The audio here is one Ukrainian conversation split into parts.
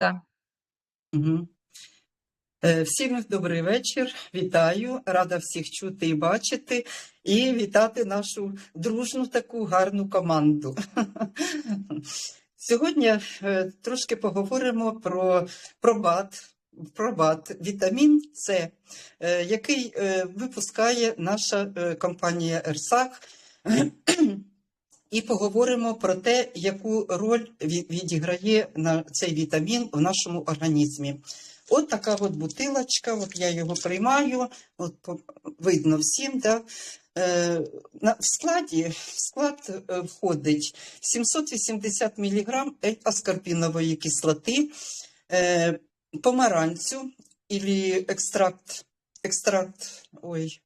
Так. Угу. Всім добрий вечір. Вітаю. Рада всіх чути і бачити, і вітати нашу дружну таку гарну команду. Сьогодні е, трошки поговоримо про пробат, пробат вітамін С, е, який випускає наша компанія Ерсак. І поговоримо про те, яку роль відіграє цей вітамін в нашому організмі. От така от бутилочка, от я його приймаю, от видно всім. Да? Е, в складі в склад е, входить 780 мг аскорбінової кислоти, е, помаранцю екстракт, екстракт, ой,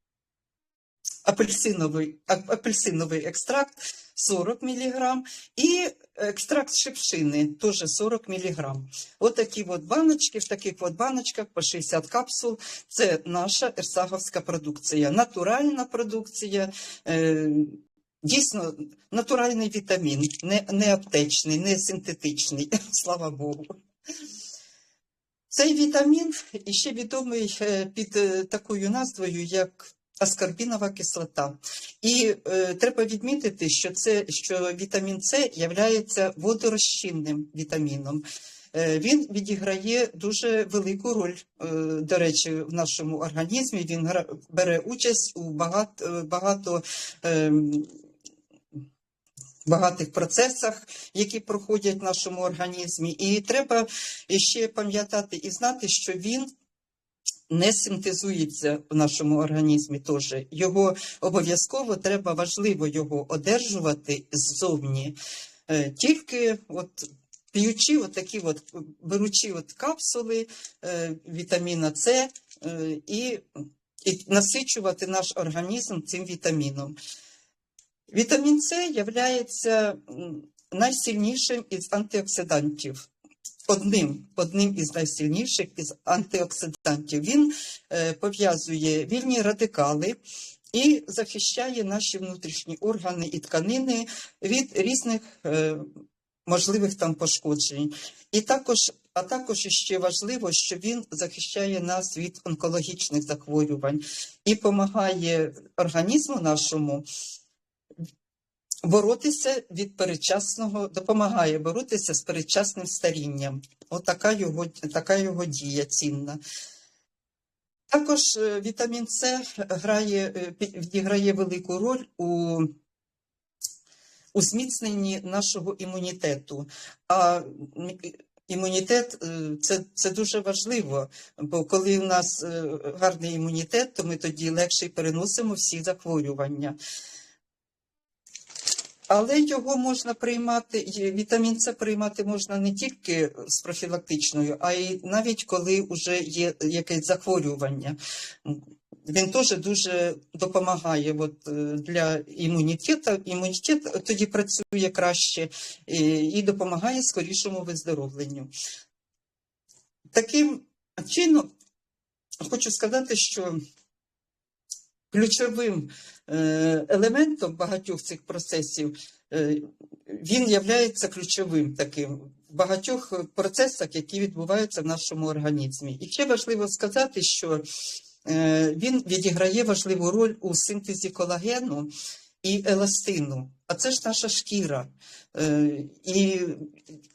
апельсиновий, апельсиновий екстракт 40 мг і екстракт шипшини теж 40 мг. От от баночки, в таких от баночках по 60 капсул. Це наша ерсаговська продукція, натуральна продукція. Е, Дійсно, натуральний вітамін, не, не аптечний, не синтетичний, слава Богу. Цей вітамін іще відомий е, під е, такою назвою, як аскорбінова кислота. І е, треба відмітити, що це що вітамін С є водорозчинним вітаміном. Е, Він відіграє дуже велику роль, е, до речі, в нашому організмі. Він гра- бере участь у багато, багато ем, багатих процесах, які проходять в нашому організмі. І треба ще пам'ятати і знати, що він не синтезується в нашому організмі теж. Його обов'язково треба важливо його одержувати ззовні. Е, Тільки от п'ючи от от, беручи от капсули е, вітаміна С е, і, і насичувати наш організм цим вітаміном. Вітамін С є найсильнішим із антиоксидантів. Одним, одним із найсильніших із антиоксидантів. Він е, пов'язує вільні радикали і захищає наші внутрішні органи і тканини від різних е, можливих там пошкоджень. І також, а також ще важливо, що він захищає нас від онкологічних захворювань і допомагає організму нашому боротися від передчасного, допомагає боротися з передчасним старінням. Отака його, така його дія цінна. Також е, вітамін С грає, е, відіграє велику роль у, у зміцненні нашого імунітету. А імунітет е, це, це дуже важливо, бо коли у нас гарний імунітет, то ми тоді легше переносимо всі захворювання. Але його можна приймати, вітамін С приймати можна не тільки з профілактичною, а й навіть коли вже є якесь захворювання. Він теж дуже допомагає от, е, для імунітету. Імунітет тоді працює краще і, допомагає скорішому виздоровленню. Таким чином, хочу сказати, що ключовим елементом багатьох цих процесів е, він є ключовим таким в багатьох процесах, які відбуваються в нашому організмі. І ще важливо сказати, що е, він відіграє важливу роль у синтезі колагену і еластину. А це ж наша шкіра. Е, І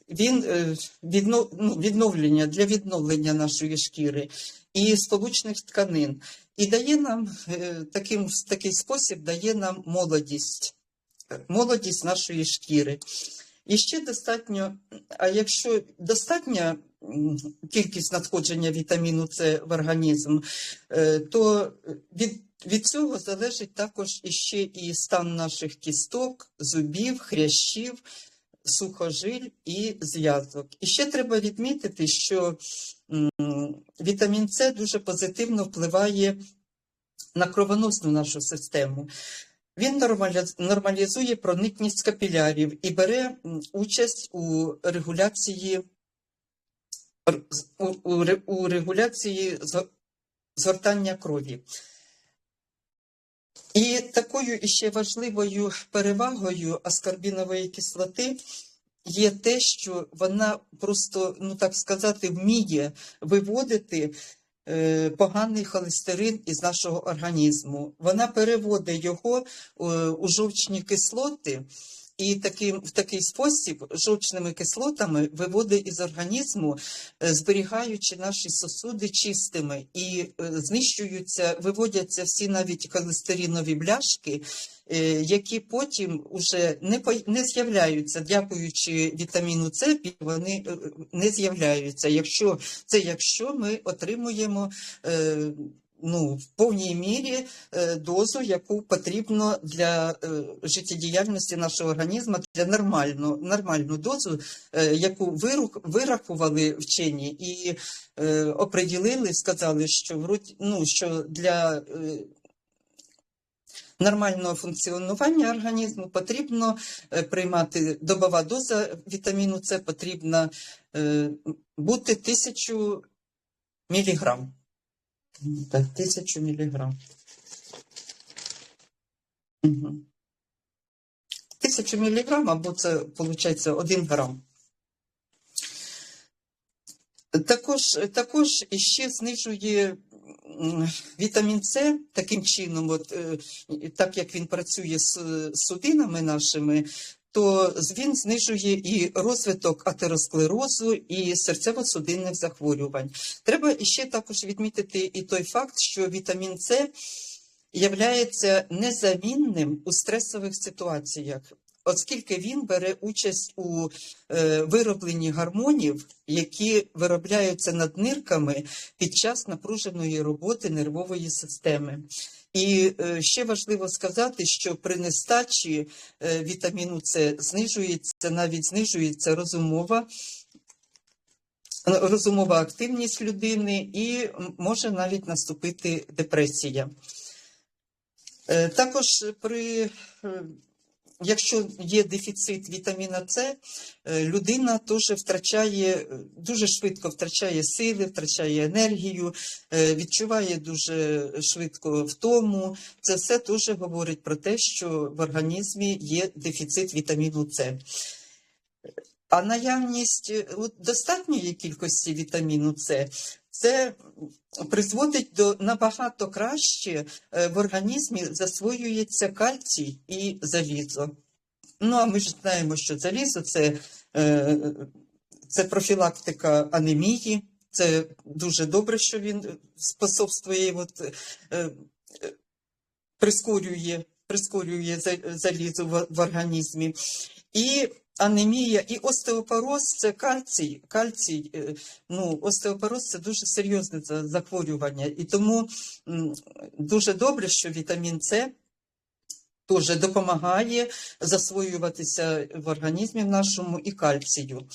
він е, ну, відновлення для відновлення нашої шкіри і сполучних тканин. І дає нам е, таким, такий спосіб дає нам молодість, молодість нашої шкіри. І ще достатньо, а якщо достатня кількість надходження вітаміну С в організм, е, то від, від цього залежить також іще і стан наших кісток, зубів, хрящів, сухожиль і зв'язок. І ще треба відмітити, що вітамін С дуже позитивно впливає на кровоносну нашу систему. Він нормалізує проникність капілярів і бере участь у регуляції, у, у, у регуляції згортання крові. І такою іще важливою перевагою аскорбінової кислоти є те, що вона просто, ну так сказати, вміє виводити поганий холестерин із нашого організму. Вона переводить його е, у жовчні кислоти. І таким, в такий спосіб жовчними кислотами виводить із організму, е, зберігаючи наші сосуди чистими, і е, знищуються, виводяться всі навіть холестеринові бляшки, е, які потім уже не, не з'являються, дякуючи вітаміну С, вони не з'являються. Якщо це якщо ми отримуємо. Ну, в повній мірі е, дозу, яку потрібно для е, життєдіяльності нашого організму, для нормальну, нормальну дозу, е, яку вирахували вчені і оприділили, сказали, що ну, що для нормального функціонування організму потрібно приймати добова доза вітаміну С потрібна е, бути тисячу міліграм. Так, тисячу міліграм. Угу. Тисячу міліграм, або це, виходить, один грам. Також, також іще знижує вітамін С таким чином, от, е, так як він працює з судинами нашими, то він знижує і розвиток атеросклерозу, і серцево-судинних захворювань. Треба іще також відмітити і той факт, що вітамін С являється незамінним у стресових ситуаціях, оскільки він бере участь у е, виробленні гормонів, які виробляються над нирками під час напруженої роботи нервової системи. І е, ще важливо сказати, що при нестачі е, вітаміну С знижується навіть знижується розумова. Розумова активність людини і може навіть наступити депресія. Е, Також при, якщо є дефіцит вітаміна С, е, людина теж втрачає, е, дуже швидко втрачає сили, втрачає енергію, е, відчуває дуже швидко втому. Це все теж говорить про те, що в організмі є дефіцит вітаміну С. А наявність достатньої кількості вітаміну С це призводить до набагато краще е, в організмі засвоюється кальцій і залізо. Ну, а ми ж знаємо, що залізо це, е, це профілактика анемії. Це дуже добре, що він способствує, от, е, прискорює, прискорює залізо в, в організмі. І анемія, і остеопороз це кальцій. Кальцій, е, ну, остеопороз це дуже серйозне захворювання. І тому дуже добре, що вітамін С теж допомагає засвоюватися в організмі в нашому і кальцію.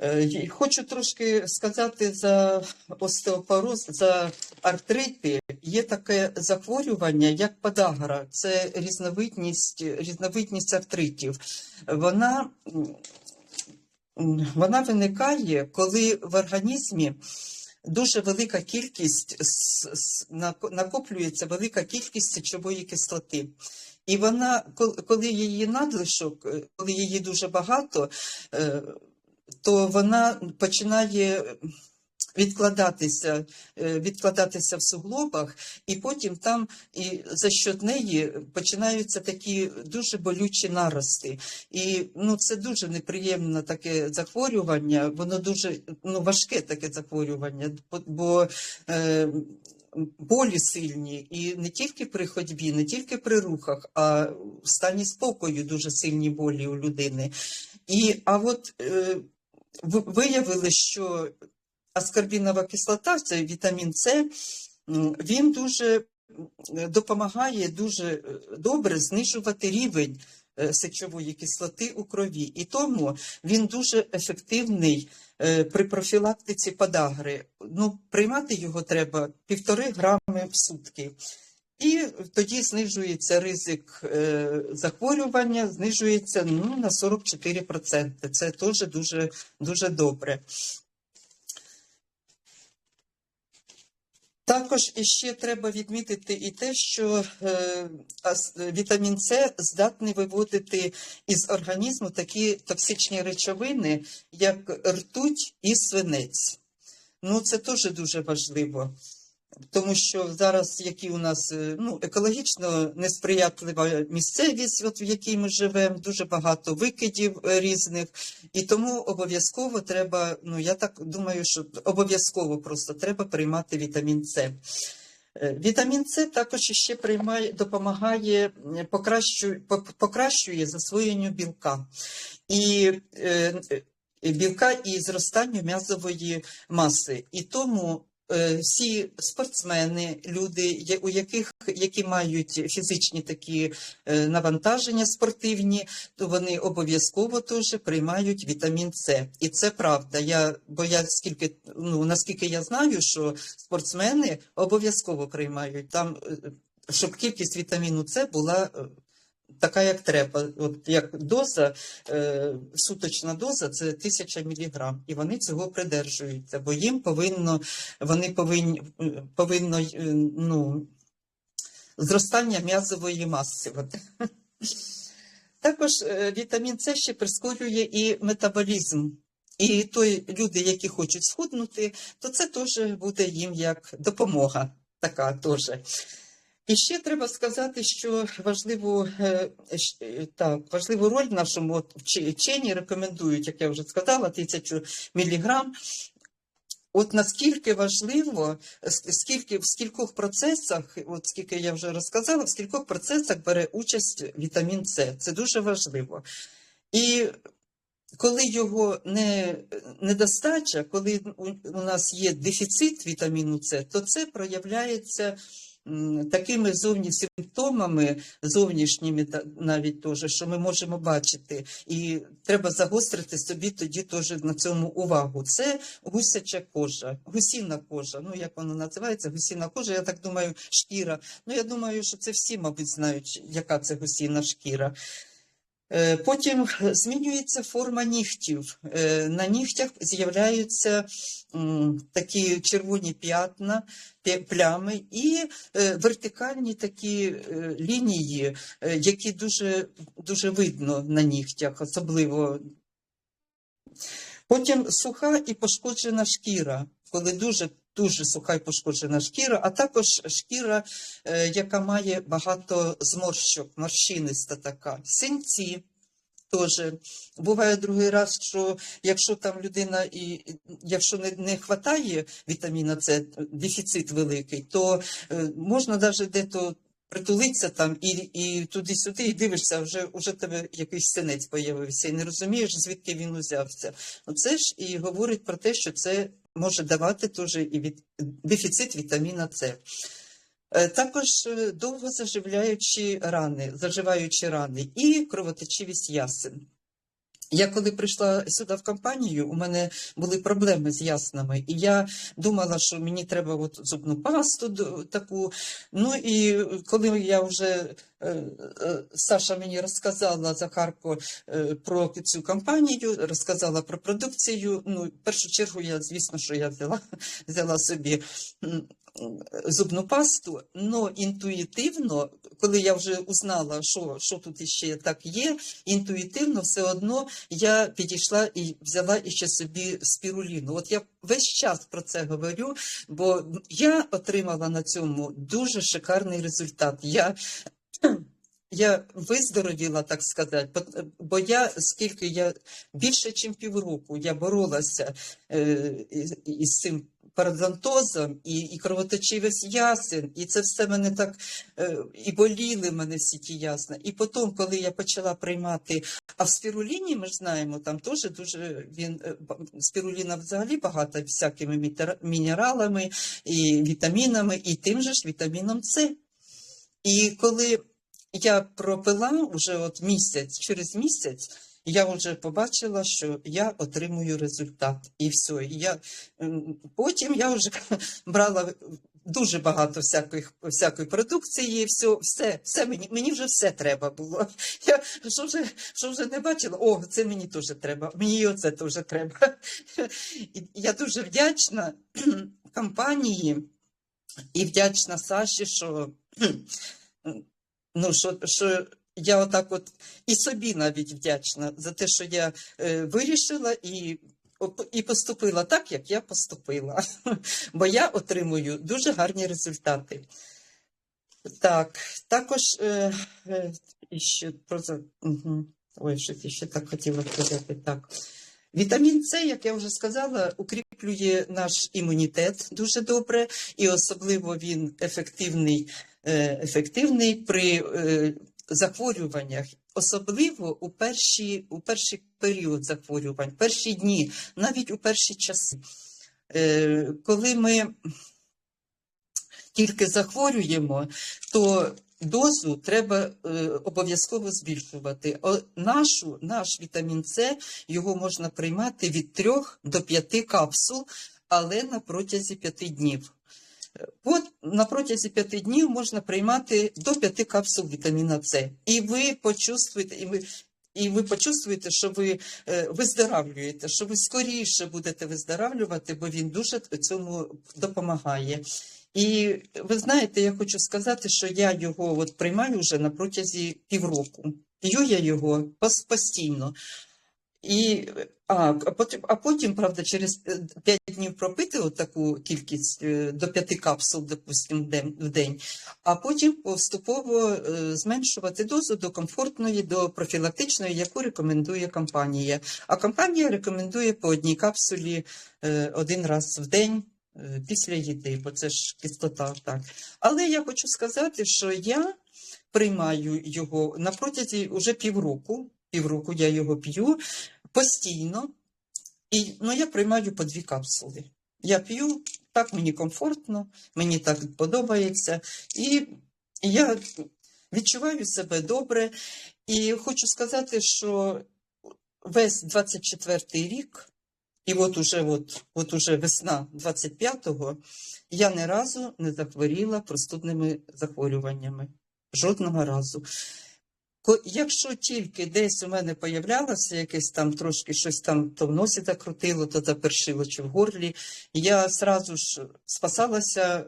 Е, Хочу трошки сказати за остеопороз, за артрити. Є таке захворювання, як подагра. Це різновидність, різновидність артритів. Вона, вона виникає, коли в організмі дуже велика кількість накоплюється велика кількість сечової кислоти. І вона, коли її надлишок, е, коли її дуже багато, е, то вона починає відкладатися, е, відкладатися в суглобах, і потім там і за счет неї починаються такі дуже болючі нарости. І ну, це дуже неприємне таке захворювання, воно дуже ну, важке таке захворювання, бо е, болі сильні, і не тільки при ходьбі, не тільки при рухах, а в стані спокою дуже сильні болі у людини. І, а от е, виявили, що аскорбінова кислота, це вітамін С, він дуже допомагає дуже е, добре знижувати рівень е, сечової кислоти у крові. І тому він дуже ефективний е, при профілактиці подагри. Ну, приймати його треба півтори грами в сутки. І тоді знижується ризик захворювання, знижується ну, на 44%. Це теж дуже, дуже добре. Також іще треба відмітити і те, що е, вітамін С здатний виводити із організму такі токсичні речовини, як ртуть і свинець. Ну, це теж дуже важливо. Тому що зараз, які у нас е, ну, екологічно несприятлива місцевість, от в якій ми живемо, дуже багато викидів е, різних, і тому обов'язково треба, ну я так думаю, що обов'язково просто треба приймати вітамін С. Е, Вітамін С також ще приймає, допомагає, покращує, покращує засвоєнню білка. І білка і зростанню м'язової маси. І тому всі спортсмени, люди, у яких які мають фізичні такі е, навантаження спортивні, то вони обов'язково теж приймають вітамін С. І це правда. Я, бо я скільки, ну наскільки я знаю, що спортсмени обов'язково приймають там, е, щоб кількість вітаміну С була. Така, як треба, от як доза, е, суточна доза це тисяча міліграм, і вони цього придержуються, бо їм повинно, вони повинні повинно е, ну, зростання м'язової маси. От. Також е, вітамін С ще прискорює і метаболізм. І той люди, які хочуть схуднути, то це теж буде їм як допомога. Така теж. І ще треба сказати, що важливу, е, е, так, важливу роль нашому от вчені рекомендують, як я вже сказала, тисячу міліграм. От наскільки важливо, скільки в скількох процесах, от скільки я вже розказала, в скількох процесах бере участь вітамін С. Це дуже важливо. І коли його не, недостача, коли у, нас є дефіцит вітаміну С, то це проявляється такими зовні симптомами, зовнішніми навіть теж, що ми можемо бачити. І треба загострити собі тоді теж на цьому увагу. Це гусяча кожа, гусіна кожа. Ну як вона називається? Гусіна кожа, я так думаю, шкіра. Ну я думаю, що це всі, мабуть, знають, яка це гусіна шкіра. Е, Потім е, змінюється форма нігтів. Е, На нігтях з'являються такі червоні п'ятна, плями і вертикальні такі лінії, які дуже, дуже видно на нігтях, особливо. Потім суха і пошкоджена шкіра, коли дуже дуже суха і пошкоджена шкіра, а також шкіра, е, яка має багато зморщок, морщиниста така, синці. Теж буває другий раз, що якщо там людина і якщо не, не хватає вітаміна С, дефіцит великий, то е, можна навіть дето притулитися там і, і туди-сюди, і дивишся, вже вже тебе якийсь синець появився, і не розумієш, звідки він узявся. Це ж і говорить про те, що це може давати теж і від, дефіцит вітаміна С. Е, Також е, довго заживляючі рани, заживаючі рани і кровотечивість ясен. Я коли прийшла сюди в компанію, у мене були проблеми з яснами, і я думала, що мені треба от зубну пасту таку. Ну і коли я вже е, е, Саша мені розказала Захарко е, про цю компанію, розказала про продукцію. Ну, в першу чергу, я звісно, що я взяла, взяла собі зубну пасту, але інтуїтивно, коли я вже узнала, що, що тут іще так є, інтуїтивно все одно я підійшла і взяла іще собі спіруліну. От я весь час про це говорю, бо я отримала на цьому дуже шикарний результат. Я я виздоровіла, так сказати, бо- я скільки я більше, ніж півроку я боролася е, із цим парадонтозом і, і кровоточивість ясен, і це все мене так е, і боліли мене всі ті ясна. І потім, коли я почала приймати, а в спіруліні ми ж знаємо, там теж дуже він е, спіруліна взагалі багата всякими мінералами і вітамінами, і тим же ж вітаміном С. І коли я пропила вже от місяць, через місяць, я вже побачила, що я отримую результат. І все. Я, потім я вже брала дуже багато всяких, всякої продукції, все, все, все мені, мені вже все треба було. Я що вже, що вже не бачила, о, це мені теж треба, мені і оце теж треба. Я дуже вдячна компанії і вдячна Саші, що, ну, що, що я отак от і собі навіть вдячна за те, що я е, вирішила і, і поступила так, як я поступила. Бо я отримую дуже гарні результати. Так, також е, е, іще про угу. Ой, щось ще так хотіла сказати. Так. Вітамін С, як я вже сказала, укріплює наш імунітет дуже добре, і особливо він ефективний, е, ефективний при е, захворюваннях, особливо у перші, у перший період захворювань, перші дні, навіть у перші часи. Е, Коли ми тільки захворюємо, то дозу треба е, обов'язково збільшувати. Нашу, наш вітамін С його можна приймати від 3 до 5 капсул, але на протязі 5 днів. От на протязі 5 днів можна приймати до 5 капсул вітаміна С. І ви почувствуєте, і ви, і ви почувствуєте, що ви е, виздоравлюєте, що ви скоріше будете виздоравлювати, бо він дуже цьому допомагає. І ви знаєте, я хочу сказати, що я його от приймаю вже на протязі півроку. П'ю я його постійно. І, а, а потім, правда, через 5 днів пропити от таку кількість е, до 5 капсул, допустимо, в день, а потім поступово е, зменшувати дозу до комфортної, до профілактичної, яку рекомендує компанія. А компанія рекомендує по одній капсулі е, один раз в день е, після їди, бо це ж кислота. Так. Але я хочу сказати, що я приймаю його на протязі уже півроку. Півроку я його п'ю постійно, і ну, я приймаю по дві капсули. Я п'ю, так мені комфортно, мені так подобається, і я відчуваю себе добре. І хочу сказати, що весь 24-й рік, і от уже, от, от уже весна 25-го, я ні разу не захворіла простудними захворюваннями. Жодного разу. Якщо тільки десь у мене появлялося якесь там трошки щось там то в носі закрутило, то запершило чи в горлі, я зразу ж спасалася,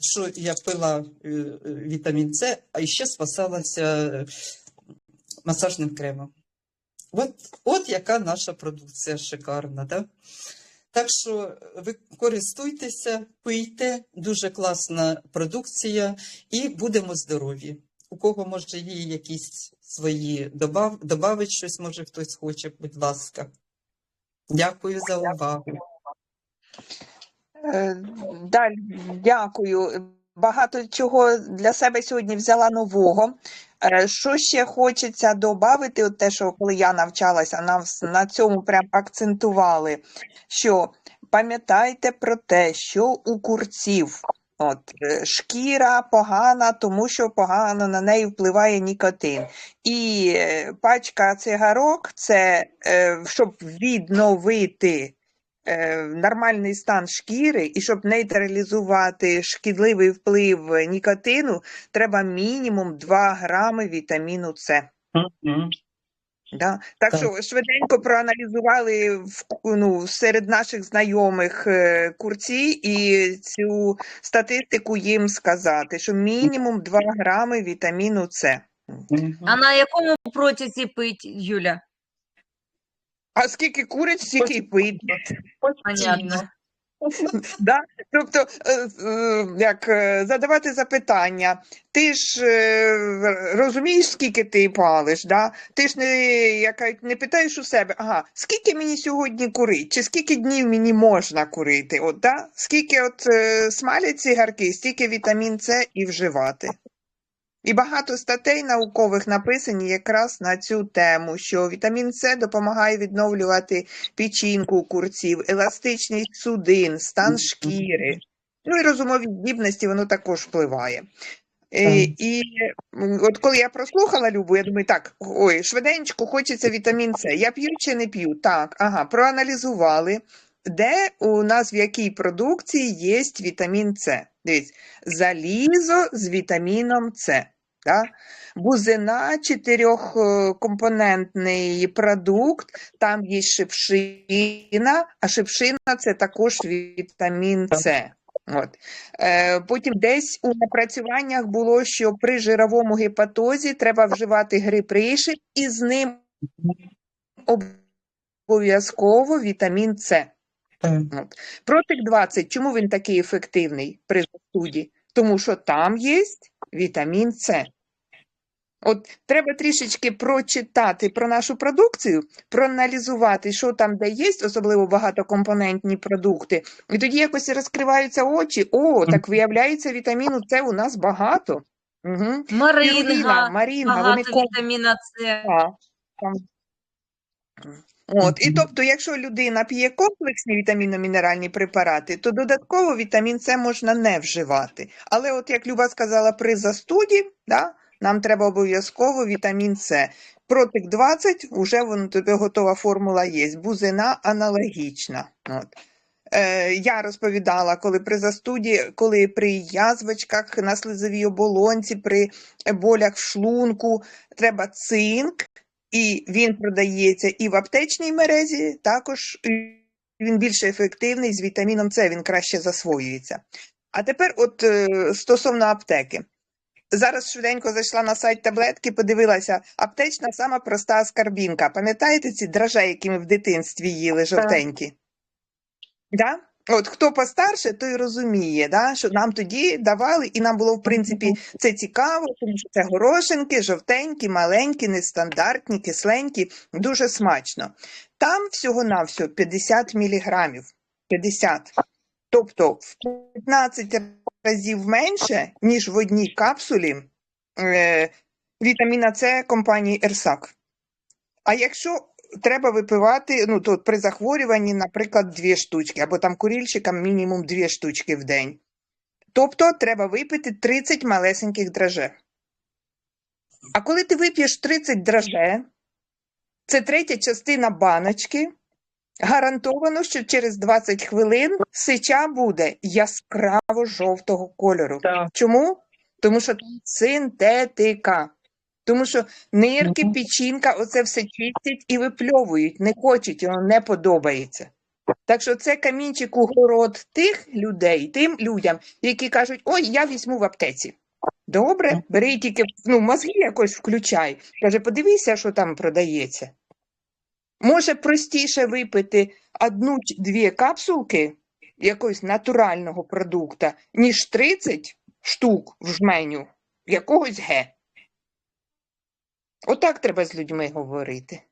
що я пила е, вітамін С, а ще спасалася е, масажним кремом. От, от яка наша продукція шикарна, да? Так що ви користуйтеся, пийте, дуже класна продукція, і будемо здорові. У кого може є якісь свої добав, добавить щось, може хтось хоче, будь ласка. Дякую за увагу. Е, дякую. Багато чого для себе сьогодні взяла нового. Е, Що ще хочеться додати, те, що коли я навчалася, нам на цьому прям акцентували, що пам'ятайте про те, що у курців от, е, шкіра погана, тому що погано на неї впливає нікотин. І е, пачка цигарок це е, щоб відновити нормальний стан шкіри, і щоб нейтралізувати шкідливий вплив нікотину, треба мінімум 2 грами вітаміну С. Да? Так, Так. що швиденько проаналізували в, ну, серед наших знайомих е, курці і цю статистику їм сказати, що мінімум 2 грами вітаміну С. А на якому протязі пить, Юля? А скільки куриць, стільки й пить. Понятно. Да? Тобто, е, е, як е, задавати запитання, ти ж розумієш, скільки ти палиш, да? ти ж не, як, не питаєш у себе, ага, скільки мені сьогодні курить, чи скільки днів мені можна курити, от, да? скільки от смалять цигарки, стільки вітамін С і вживати. І багато статей наукових написані якраз на цю тему, що вітамін С допомагає відновлювати печінку курців, еластичність судин, стан шкіри. Ну і розумові здібності воно також впливає. Е, Так. І от коли я прослухала Любу, я думаю, так, ой, швиденько хочеться вітамін С. Я п'ю чи не п'ю? Так, ага, проаналізували, де у нас в якій продукції є вітамін С. Дивіться, залізо з вітаміном С. Да? Бузина чотирьохкомпонентний продукт, там є шипшина, а шипшина це також вітамін С. От. Е, потім десь у напрацюваннях було, що при жировому гепатозі треба вживати грипришин і з ним обов'язково вітамін С. Протик 20, чому він такий ефективний при застуді? Тому що там є вітамін С. От треба трішечки прочитати про нашу продукцію, проаналізувати, що там де є, особливо багатокомпонентні продукти. І тоді якось розкриваються очі. О, так виявляється, вітаміну С у нас багато. Угу. Маринга, марінга, вони багато ком- вітаміна С. От, і тобто, якщо людина п'є комплексні вітамінно-мінеральні препарати, то додатково вітамін С можна не вживати. Але от як Люба сказала, при застуді, да, нам треба обов'язково вітамін С. Протик 20, вже вон тобі готова формула є. Бузина аналогічна. От. Е, я розповідала, коли при застуді, коли при язвочках на слизовій оболонці, при болях в шлунку, треба цинк, і він продається і в аптечній мережі, також він більш ефективний з вітаміном С, він краще засвоюється. А тепер, от е, стосовно аптеки. Зараз швиденько зайшла на сайт таблетки, подивилася, аптечна сама проста скарбінка. Пам'ятаєте ці драже, які ми в дитинстві їли жовтенькі? Да? От хто постарше, той розуміє, да? що нам тоді давали, і нам було, в принципі, це цікаво, тому що це горошинки, жовтенькі, маленькі, нестандартні, кисленькі, дуже смачно. Там всього-навсього 50 міліграмів. 50. Тобто в 15 разів менше, ніж в одній капсулі е, вітаміна С компанії Ерсак. А якщо треба випивати, ну то при захворюванні, наприклад, дві штучки, або там курільщикам мінімум дві штучки в день. Тобто треба випити 30 малесеньких драже. А коли ти вип'єш 30 драже, це третя частина баночки. Гарантовано, що через 20 хвилин сича буде яскраво жовтого кольору. Так. Чому? Тому що синтетика. Тому що нирки, печінка, оце все чистять і випльовують, не хочуть, воно не подобається. Так що це камінчик у город тих людей, тим людям, які кажуть, ой, я візьму в аптеці. Добре, бери тільки ну, мозги якось включай. Каже, подивися, що там продається. Може простіше випити одну чи дві капсулки якогось натурального продукта, ніж 30 штук в жменю якогось ге. Отак треба з людьми говорити.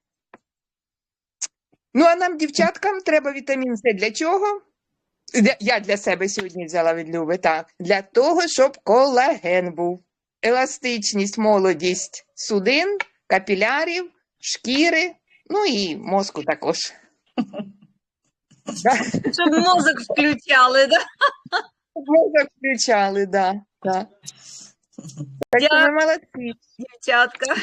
Ну, а нам, дівчаткам, треба вітамін С для чого? Я для себе сьогодні взяла від Люби, так. Для того, щоб колаген був. Еластичність, молодість судин, капілярів, шкіри, ну і мозку також. Щоб мозок включали, да? Мозок включали, да, да. Так що ми молодці. дівчатка?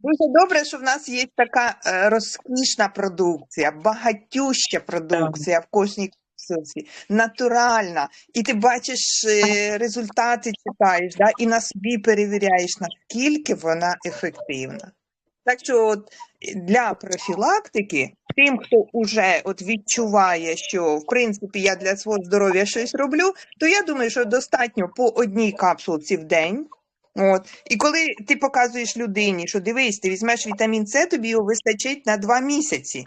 Дуже добре, що в нас є така е, розкішна продукція, багатюща продукція в кожній капсулці, натуральна. І ти бачиш е, результати, читаєш, да, і на собі перевіряєш, наскільки вона ефективна. Так що от, е, для профілактики, тим, хто вже от відчуває, що в принципі я для свого здоров'я щось роблю, то я думаю, що достатньо по одній капсулці в день. От. І коли ти показуєш людині, що дивись, ти візьмеш вітамін С, тобі його вистачить на два місяці.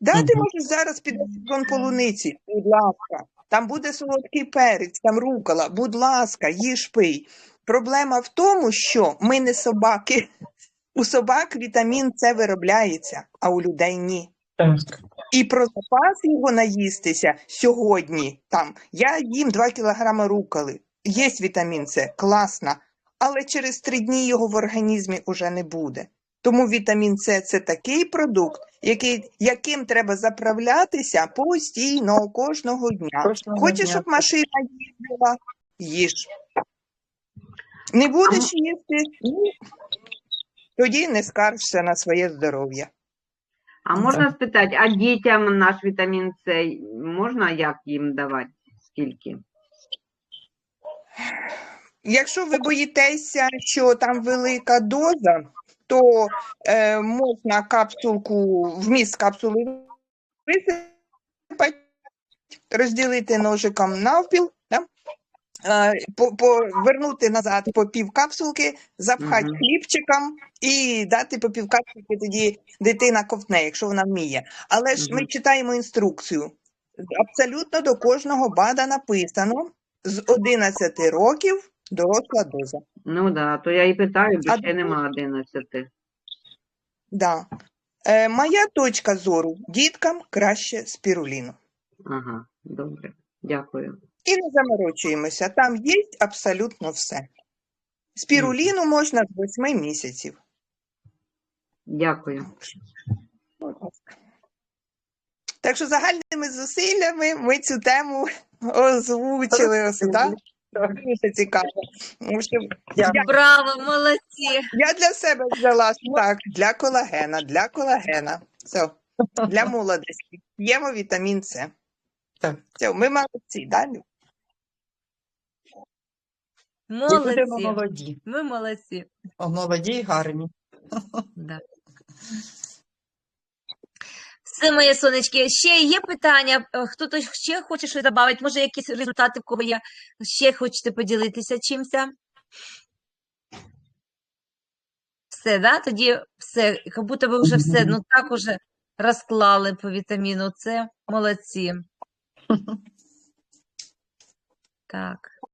Да, ти можеш зараз в сезон полуниці, будь ласка. Там буде солодкий перець, там рукола, будь ласка, їж пий. Проблема в тому, що ми не собаки. У собак вітамін С виробляється, а у людей ні. Так. І про запас його наїстися сьогодні. Там я їм 2 кілограми руколи. Є вітамін С, класно. Але через три дні його в організмі уже не буде. Тому вітамін С це такий продукт, який, яким треба заправлятися постійно кожного дня. Кожного Хочеш, дня. щоб машина їздила, їж. Не будеш їсти, тоді не скаржся на своє здоров'я. А можна спитати, а дітям наш вітамін С можна як їм давати? Скільки? Якщо ви боїтеся, що там велика доза, то е, можна капсулку, вміст капсули висипати розділити ножиком навпіл, да? Е, по, повернути назад по пів капсулки, запхати Мгм. хлібчиком і дати по пів капсулки, тоді дитина ковтне, якщо вона вміє. Але ж ми читаємо інструкцію. Абсолютно до кожного БАДа написано з 11 років доросла доза. Ну да, то я і питаю, бо А ще нема 11. Да. Е, моя точка зору діткам краще спіруліну. Ага, добре. Дякую. І не заморочуємося, там є абсолютно все. Спіруліну можна з 8 місяців. Дякую. Так що загальними зусиллями ми цю тему озвучили. Ось, да? Дуже цікаво. Тому що я, Браво, молодці. я для себе взяла так, для колагена, для колагена. Все, для молодості. П'ємо вітамін С. Все, ми молодці, да? Люб? І будемо молоді. Ми молодці. О, молоді і гарні. Да. Все, моє сонечки. Ще є питання? Е, Хто-то ще хоче щось додати? Може, якісь результати в кого є? Ще хочете поділитися чимся? Все, да? Тоді все. Як будто ви вже все, ну так уже розклали по вітаміну С. Молодці. Так.